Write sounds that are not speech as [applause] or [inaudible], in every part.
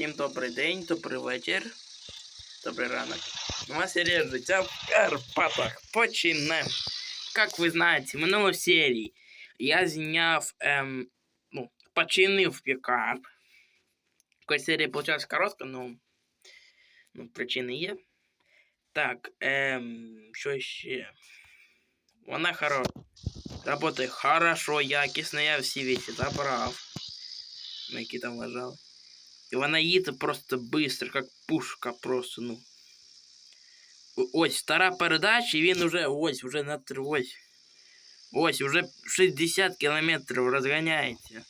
Всім добрий день, добрий вечір, добрий ранок. У нас серія життя в Карпатах. Починаємо. Как ви знаєте, в минулій серії я зняв, ем, ну, починив пікап. Якась серія получилась коротка, ну, ну, причини є. Так, ем, що ще? Вона хоро... Работає хорошо, якісно, я всі вещи забрав. Ну, які там лежали. І вона їде просто быстро, как пушка просто, ну. О- Ось, втора передача, і він уже ось, уже на три- ось. Ось, уже 60 кілометрів розганяється.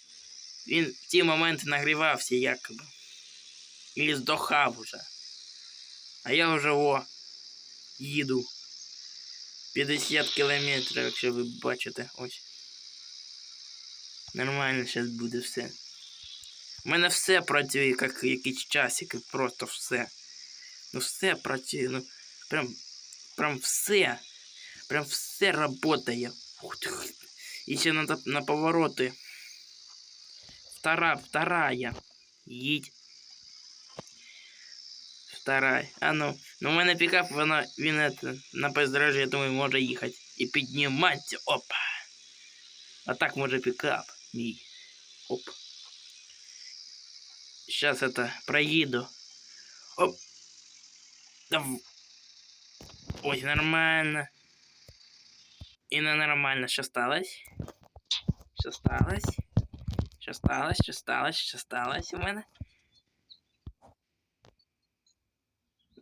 Він в ті моменти нагрівався якоби. І здохав уже. А я вже о. Їду. 50 кілометрів, якщо ви бачите, ось. Нормально зараз буде все. У мене все працює, як якісь часики, просто все. Ну все працює, ну прям, прям все. Прям все работає. Ух ти. І ще на, на повороти. Втора, вторая. Їдь. Вторая. А ну, ну у мене пікап, вона, він это, на бездорожжі, я думаю, може їхати. І підніматися. Опа. А так може пікап. Мій. Оп. Сейчас это проеду. Оп. Ой, нормально. И на нормально. Что осталось? Что осталось? Что осталось? Что осталось? Что осталось у мене?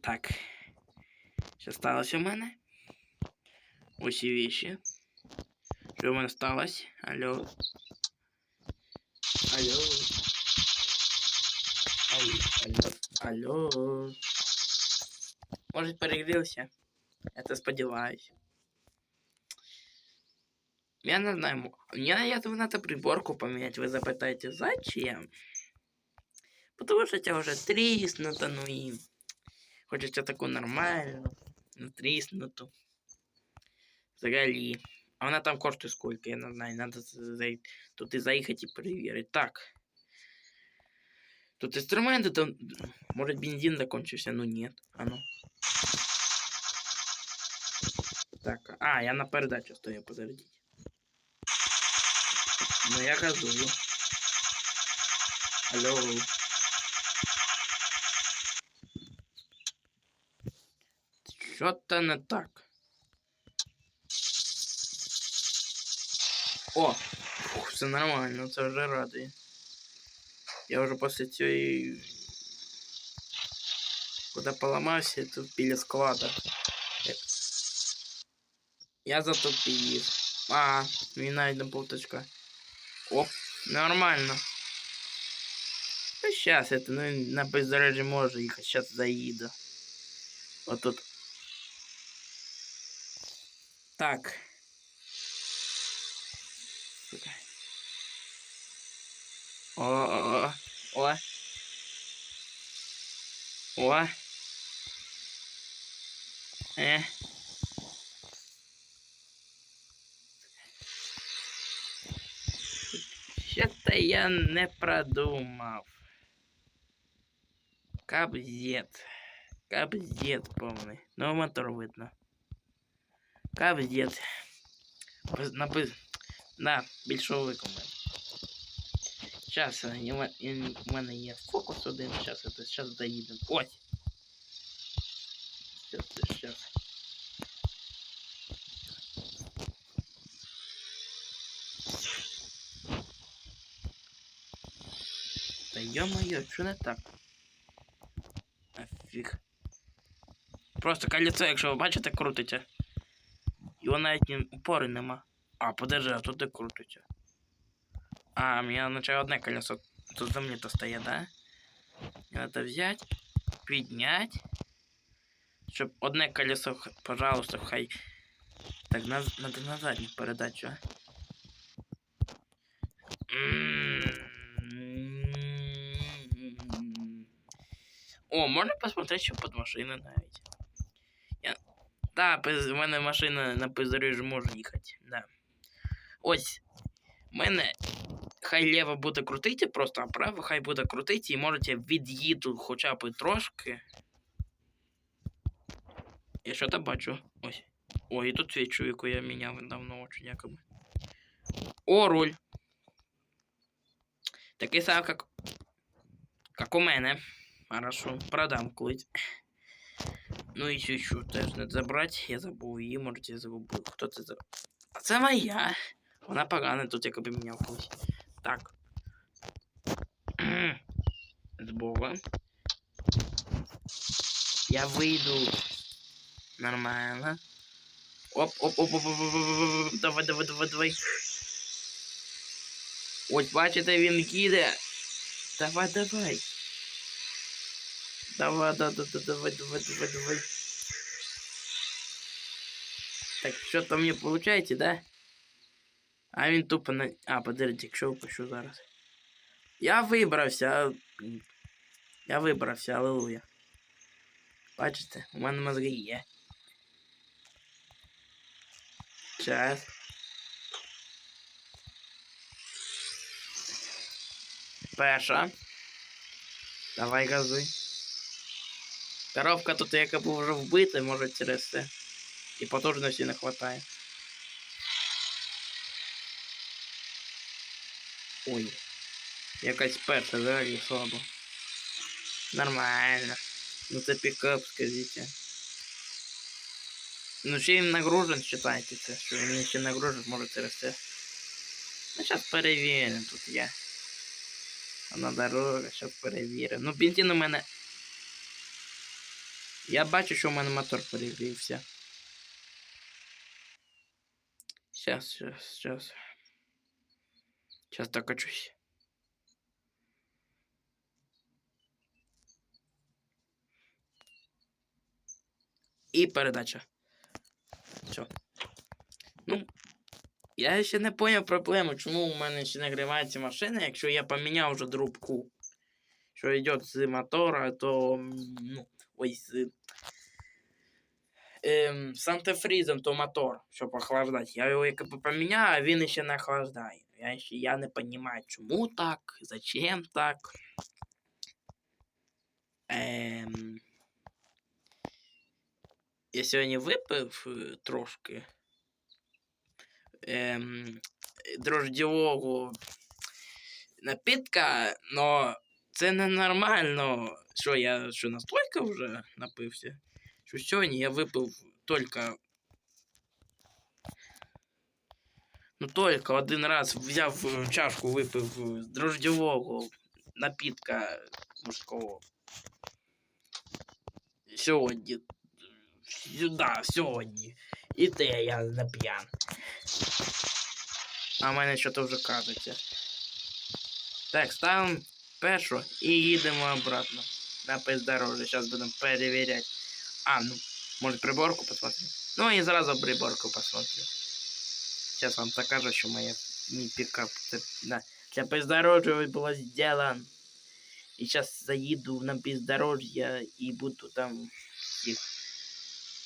Так. Що осталось у мене? Ось і вещи. Що у мене осталось? Алло. Алло Алло. Алло. Алло. Может перегрелся? Это сподеваюсь. Я не знаю. мо- Мне я думаю, надо приборку поменять. Вы запытаете, зачем? Потому что тебя уже тріснуто, ну и хочется такую нормальную, ну тріснуту. Взагалі. А вона там коштує сколько, я не знаю. Надо зай... туди заїхати і перевірити. Так. Тут инструменты, там... Может бензин закончился? Ну нет. А ну. Так, а, я на передачу стою, подождите. Ну я газую. Алло. Что-то не так. О! Фух, все нормально, це вже радує. Я уже после цієї... Куда поламався, тут біля склада. Е. Я затопив. А, він навіть не полточка. О, нормально. Ну, сейчас это, ну, на бездорожжі може їхати, сейчас заїду. Вот тут. Так. Сука. О, о, о, О. Е. Що-то я не продумав. Кабзет. Кабзет повний. Ну, мотор видно. Кабзет. Напис... Да, більшовик у мене. Сейчас, у мене є фокус один, сейчас это, сейчас доїдемо. Ось. Сейчас, сейчас. Та ё-моё, що не так? Офіг. Просто кольцо, якщо ви бачите, крутиться. Його навіть ні- упори нема. А, подержи, а тут де крутиться. А, мне начало одне колесо тут за мне то стоит, да? Мне надо взять, піднять. Щоб одне колесо, х- пожалуйста, хай. Так, наз... надо на задню передачу. а. М. О, можна посмотреть, що під машиною навіть. Я... Да, без... у мене машина на бездоріжжі може їхати, да. Ось. У мене хай ліво буде крутити просто, а право хай буде крутити і можете від'їду хоча б трошки. Я що то бачу. Ось. Ой, і тут свічу, яку я міняв давно очень якоби. О, руль. Такий сам, як, як у мене. Хорошо, продам колись. Ну і свічу теж не забрати. Я забув її, можете забув. Хто це забув? А це моя. Вона погана, тут якоби міняв колись. Так. [clears throat] С Бога. Я выйду. Нормально. Оп, оп, оп, оп, оп, оп, оп, оп. оп, оп, Давай, давай, давай, давай. Вот бачите, він їде. Давай, давай. Давай, да, да, да, давай, давай, давай, давай. Так, что-то мне получаете, да? А він тупо на. А, подивіться, якщо випущу зараз. Я вибрався. а, м, Я вибрався, алелуя. Бачите, у мене мозги є. Час. Перша. Давай газуй. Коровка тут якоби вже вбита, може через це. І потужності не хватає. Ой. Якась перша взагалі слабо. Нормально. Ну це пікап, скажіть. Ну ще він нагружен, считайте це, що він ще нагружен, може через це. Ну зараз перевіримо тут я. На дорога, зараз перевіримо. Ну бензин у мене. Я бачу, що у мене мотор перегрівся. Сейчас, сейчас, сейчас. Сейчас докачусь. І передача. Все. Ну, я ще не поняв проблему, чому у мене ще нагрівається машина, якщо я поміняв вже трубку. Що йде з мотора, то. Ну, ой, з. Ем, з антифрізом, то мотор, щоб охлаждати. Я його якби поміняв, а він ще не охлаждає. Я, ще, я не розумію, чому так, зачем так. Ем, я сьогодні випив е, трошки ем, дрождєвого напітка, но це ненормально. Що я що настойка вже напився? Що сьогодні я випив тільки. Ну, тільки один раз взяв е, чашку, випив е, з дрождєвого напітка мужського. Сьогодні. Сюда, сьогодні. І те я не п'ян. А в мене що то вже кажеться. Так, ставимо першу і їдемо обратно. На бездорожжя. Зараз будемо перевіряти. А, ну, може приборку посмотрим? Ну і зразу приборку посмотрим. Сейчас вам покажу, що моя мій пікап. Це, да, для бездорожжя було сделан. І зараз заїду на бездорожжя і буду там їх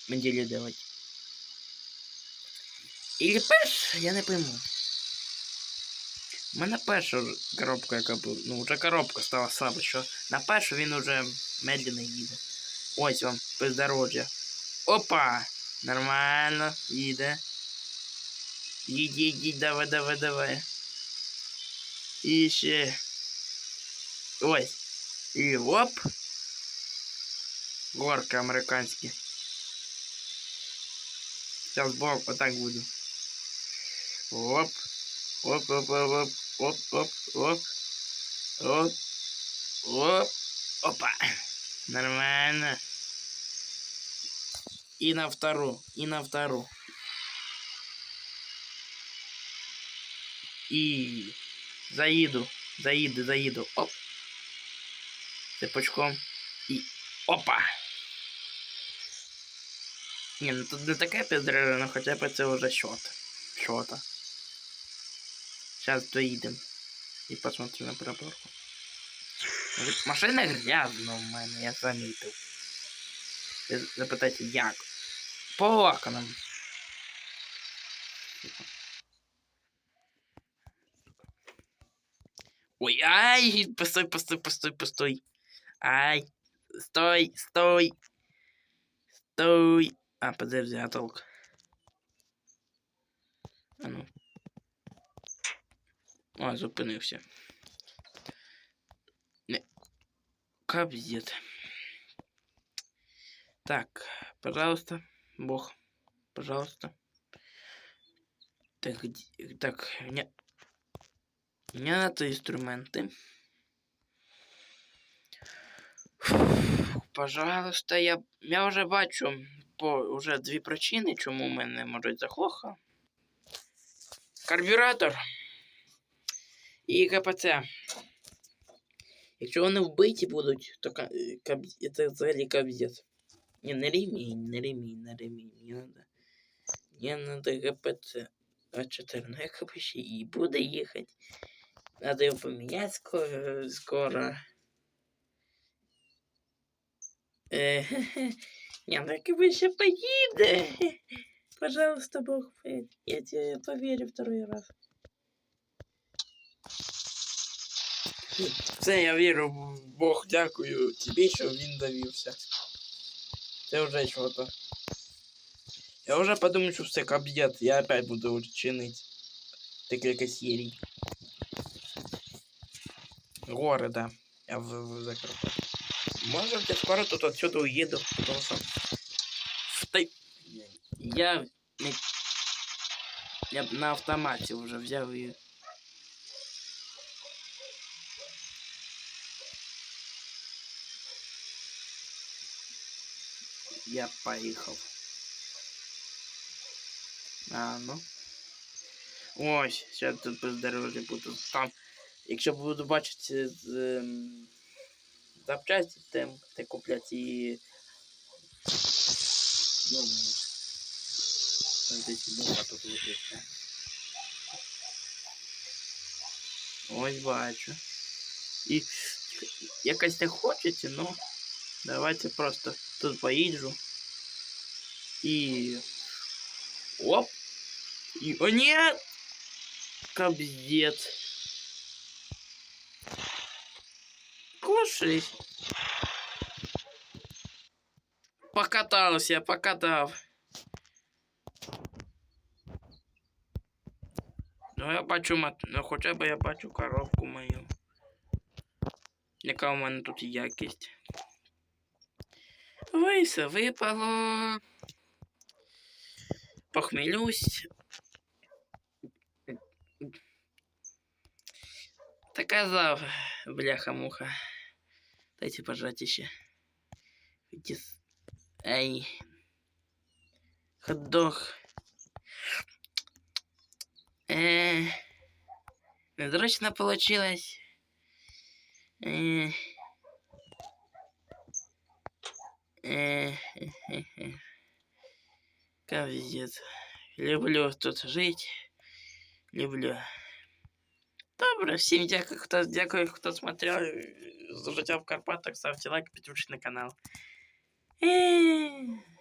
неділі делать. Или перш, я не пойму. У мене перша ж коробка, яка була. Ну, вже коробка стала слабо, що на першу він уже медленно їде. Ось вам бездорожжя. Опа! Нормально, їде. Їдь, їдь, їдь, давай, давай, давай. І ще. Ось. І оп. Горка американські. Сейчас бок вот так буду. Оп. Оп, оп, оп, оп, оп, оп, оп. Оп. Оп. Опа. Нормально. И на вторую, и на вторую. И заеду, заеду, заеду. Оп. Цепочком. И опа. Ні, ну тут не таке підрежено, хоча б це вже щот. Щота. Зараз доїдемо. І посмотрю на приборку. Машина грязна у мене, я замітив. Ви Запитайте, як? По окнам. Ой, ай, постой, постой, постой, постой. Ай, стой, стой. Стой. А, подожди, а толк? А ну. О, зупинився. Не. Кабзет. Так, пожалуйста, Бог, пожалуйста. Так, так, не, мне надо инструменты. Фух, Пожалуйста, я, я вже бачу по вже дві причини, чому в мене може заглохло. Карбюратор і КПЦ. Якщо вони вбиті будуть, то ка- е, каб... це взагалі кабзет. Не, не ремінь, не ремінь, не ремінь. Мені надо. Мені надо ГПЦ. А4, ну як ще і буде їхати. Надо його поміняти скоро. скоро. Е, [laughs] Не, ну як ще поїде. [laughs] Пожалуйста, Бог, поедь. я тебе поверю второй раз. Все, я вірю, в Бог, дякую тобі, що він довівся. Це вже що-то. Я вже подумав, що все каб'єт, я опять буду чинити декілька серій. Гори, да. Я в, в Закарпатті. Може, я скоро тут отсюда уїду, тому що... в той- Я... не- Я б на автоматі вже взяв і... Я поїхав. А, ну. Ось, зараз тут бездорожжя буду. Там, якщо буду бачити з, ем, запчасті, там, де куплять і... Ну, десь муха тут летить. Ось бачу. І якось не хочеться, ну давайте просто тут поїжджу. І... Оп! И... О, нет! Кобздец. Кушай. Покатался, покатав. Ну я бачу мат... Ну хоча б я бачу коробку мою. Яка у мене тут якість. Вийся, випало. Похмелюсь. Та бляха-муха. Дайте пожать еще. Эй. Ходох. Э, недрочно получилось. Э, э, Капздец. Люблю тут жить. Люблю. Добре, всім дякую, хто дякую, хто смотрел з життя в Карпатах. Ставте лайк, підпишіть на канал. Е.